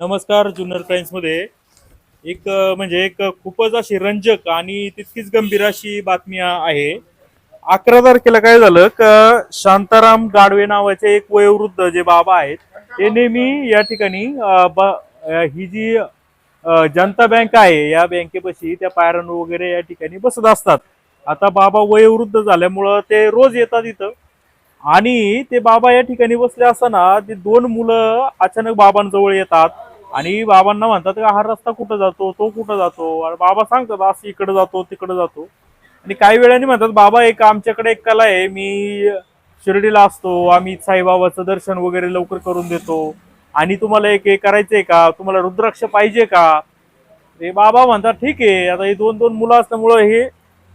नमस्कार जुन्नर टाइम्समध्ये एक म्हणजे एक खूपच अशी रंजक आणि तितकीच गंभीर अशी बातमी आहे. अकरा तारखेला काय झालं? का शांताराम गाडवे नावाचे एक वयोवृद्ध जे बाबा आहेत ते नेहमी या ठिकाणी ही जी जनता बँक आहे या बँकेपाशी त्या पायऱ्यांवर वगैरे या ठिकाणी बसत असतात. आता बाबा वयोवृद्ध झाल्यामुळं ते रोज येतात इथं. आणि ते बाबा या ठिकाणी बसले असताना ते दोन मुलं अचानक बाबांजवळ येतात. आणि बाबांना म्हणतात का हा रस्ता कुठं जातो? तो कुठं जातो? बाबा सांगतात असं इकडे जातो तिकडे जातो. आणि काही वेळाने म्हणतात बाबा एक आमच्याकडे एक कला आहे. मी शिर्डीला असतो. आम्ही साईबाबाचं दर्शन वगैरे लवकर करून देतो. आणि तुम्हाला एक हे करायचंय का? तुम्हाला रुद्राक्ष पाहिजे का? ते बाबा म्हणतात ठीक आहे. आता हे दोन दोन मुलं असल्यामुळं हे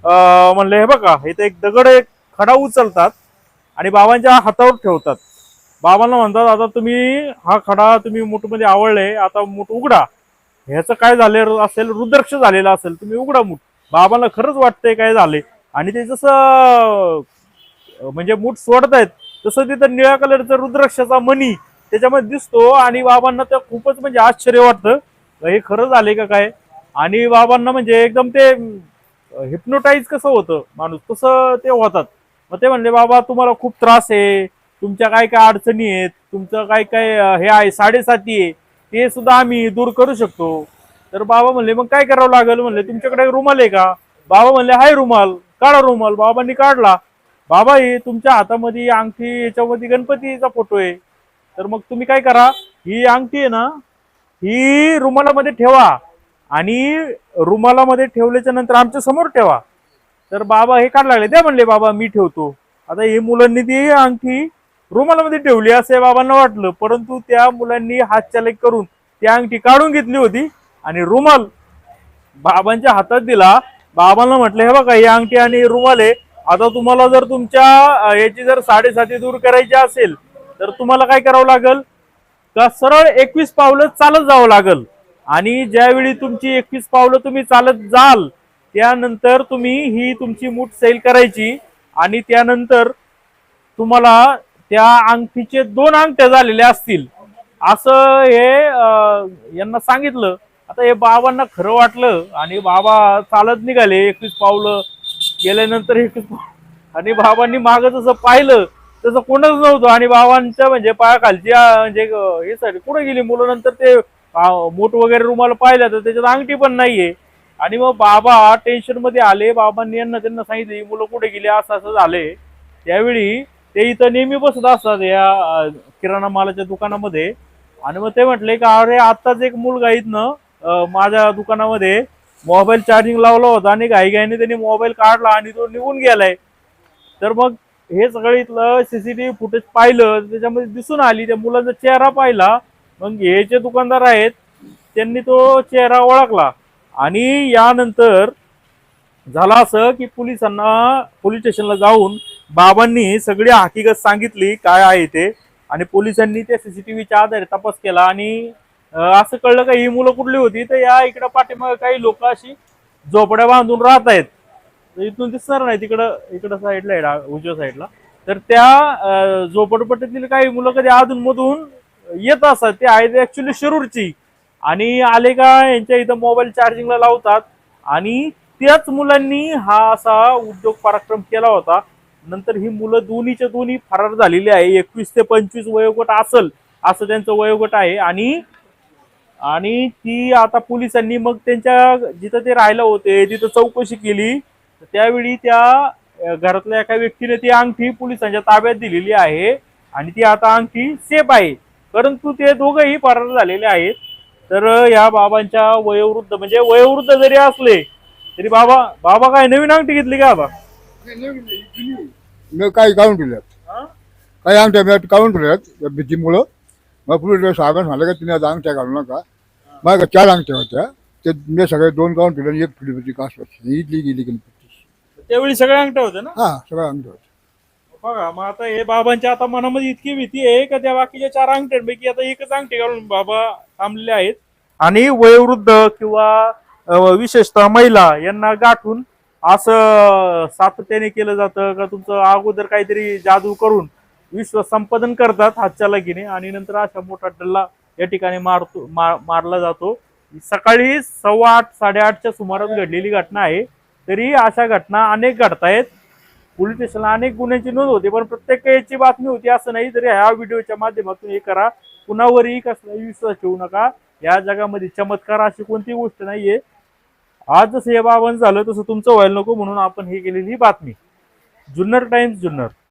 म्हणलं हे बघा हे तर एक दगड एक खडा उचलतात आणि बाबांच्या हातावर ठेवतात. बाबांना म्हणतात आता तुम्ही हा खडा तुम्ही मुठमध्ये आवडले आता मुठ उघडा. ह्याचं काय झालं असेल रुद्रक्ष झालेलं असेल तुम्ही उघडा मुठ. बाबांना खरंच वाटतंय काय झाले. आणि ते जसं म्हणजे मूठ सोडतायत तसं तिथं निळ्या कलरचा रुद्राक्षाचा मणी त्याच्यामध्ये दिसतो. आणि बाबांना तर खूपच म्हणजे आश्चर्य वाटतं. हे खरं झाले का काय? आणि बाबांना म्हणजे एकदम ते हिप्नोटाईज कसं होतं माणूस? तसं ते होतात. मग ते म्हणले बाबा तुम्हाला खूप त्रास आहे. तुमच्या काय काय अडचणी आहेत तुमचं काय काय हे आहे साडेसाती आहे ते सुद्धा आम्ही दूर करू शकतो. तर बाबा म्हणले मग काय करावं लागेल? म्हणले तुमच्याकडे रुमाल आहे का? बाबा म्हणले हाय रुमाल काढा रुमाल. बाबांनी काढला. बाबा हे तुमच्या हातामध्ये अंगठी याच्यामध्ये गणपतीचा फोटो आहे. तर मग तुम्ही काय करा ही अंगठी आहे ना ही रुमालामध्ये ठेवा आणि रुमालामध्ये ठेवल्याच्या नंतर आमच्यासमोर ठेवा. तर बाबा हे काढ लागले. द्या म्हणले बाबा मी ठेवतो. आता हे मुलांनी ती अंगठी रुमालामध्ये ठेवली असे बाबांना वाटलं परंतु त्या मुलांनी हातचालक करून ती अंगठी काढून घेतली होती आणि रुमाल बाबांच्या हातात दिला. बाबांना म्हटलं हे बघा ही अंगठी आणि रुमाल आहे. आता तुम्हाला जर तुमच्या याची जर साडेसाती दूर करायची असेल तर तुम्हाला काय करावं लागेल? का सरळ एकवीस पावलं चालत जावं लागल? आणि ज्यावेळी तुमची एकवीस पावलं तुम्ही चालत जाल त्यानंतर तुम्ही ही तुमची मूठ सैल करायची आणि त्यानंतर तुम्हाला त्या अंगठीचे दोन अंगठ्या झालेल्या असतील. असं हे यांना सांगितलं. आता हे बाबांना खरं वाटलं आणि बाबा चालत निघाले एकवीस पावलं. गेल्यानंतर एकवीस आणि बाबांनी मागं जसं पाहिलं तसं कोणच नव्हतं. आणि बाबांच्या म्हणजे पायाखालची म्हणजे हे साठी कुठे गेली? मुलं नंतर ते मोठ वगैरे रुमाला पाहिलं तर त्याच्यात अंगठी पण नाहीये. आणि मग बाबा टेन्शनमध्ये आले. बाबांनी यांना त्यांना सांगितले मुलं कुठे गेली? असं असं झाले त्यावेळी ते इथं नेहमी बसत असतात या किराणा मालाच्या दुकानामध्ये. आणि मग ते म्हटले का अरे आत्ताच एक मुलगा इथनं माझ्या दुकानामध्ये मोबाईल चार्जिंग लावला होता आणि घाईघाईने त्यांनी मोबाईल काढला आणि तो निघून गेलाय. तर मग हे सगळं इथलं सीसीटीव्ही फुटेज पाहिलं त्याच्यामध्ये दिसून आली त्या मुलाचा चेहरा पाहिला. मग हे जे दुकानदार आहेत त्यांनी तो चेहरा ओळखला. आणि यानंतर झालं असं की पोलिसांना पोलीस स्टेशनला जाऊन बाबांनी सगळी हकीकत सांगितली काय आहे ते. आणि पोलिसांनी त्या सीसीटीव्हीच्या आधारे तपास केला आणि असं कळलं का ही मुलं कुठली होती? तर या इकडं पाठीमागे काही लोक अशी झोपड्या बांधून राहत आहेत. तर इथून दिसणार नाही तिकडं इकडं साईडला आहे उजव्या साईडला तर त्या झोपडपट्टीतील काही मुलं कधी अधून मधून येत असतात ते आहेत ऍक्च्युली शिरूरची. आणि आले का यांच्या इथं मोबाईल चार्जिंगला लावतात. आणि त्याच मुलांनी हा असा उद्योग पराक्रम केला होता. नंतर ही मुलं दोन्हीच्या दोन्ही फरार झालेली आहे. एकवीस ते पंचवीस वयोगट असल असं त्यांचं वयोगट आहे. आणि आणि ती आता पोलिसांनी मग त्यांच्या जिथं ते राहिलं होते तिथं चौकशी केली. तर त्यावेळी त्या घरातल्या एका व्यक्तीने ती अंगठी पोलिसांच्या ताब्यात दिलेली आहे. आणि ती आता अंगठी सेफ आहे. परंतु ते दोघंही फरार झालेले आहेत. तर या बाबांच्या वयोवृद्ध म्हणजे वयोवृद्ध जरी असले तरी बाबा बाबा काय नवीन अंगठी घेतली का बाबा? मी काही काढून ठेवल्यात काही आमच्या मी काढून ठेवल्यात या भीतीमुळं. मग पुढे साहेबांनी सांगितलं का तुम्ही आता अंगठ्या घालू नका. मग चार अंगठ्या होत्या. ते मी सगळे दोन काढून ठेवले आणि एक ठेवली होती. कास इथली गेली गणपती त्यावेळी सगळ्या अंगठ्या होत्या ना? हा सगळ्या अंगठ्या होत्या. बघा मग आता हे बाबांच्या आता मनामध्ये इतकी भीती आहे का त्या बाकीच्या चार अंगठ्यांपैकी आता एकच अंगठी घालून बाबा थांबलेले आहेत? आणि वयोवृद्ध किंवा विशेषतः महिला यांना गाठून असं सातत्याने केलं जातं का तुमचं अगोदर काहीतरी जादू करून विश्व संपादन करतात हातच्या लगीने आणि नंतर अशा मोठा डल्ला या ठिकाणी मारतो मा- मारला जातो. सकाळी सव्वा आठ साडेआठच्या सुमारास घडलेली घटना आहे. तरी अशा घटना अनेक घडतायत. पोलीस स्टेशनला अनेक गुन्ह्यांची नोंद होते पण प्रत्येक याची बातमी होती असं नाही. तरी ह्या व्हिडिओच्या माध्यमातून हे करा. कुणावरही कसलाही विश्वास ठेवू नका. या जगामध्ये चमत्कार अशी कोणती गोष्ट नाहीये. आज जसं हे बाबन झालं तसं तुमचं व्हायला नको म्हणून आपण हे केलेली ही बातमी. जुन्नर टाइम्स जुन्नर.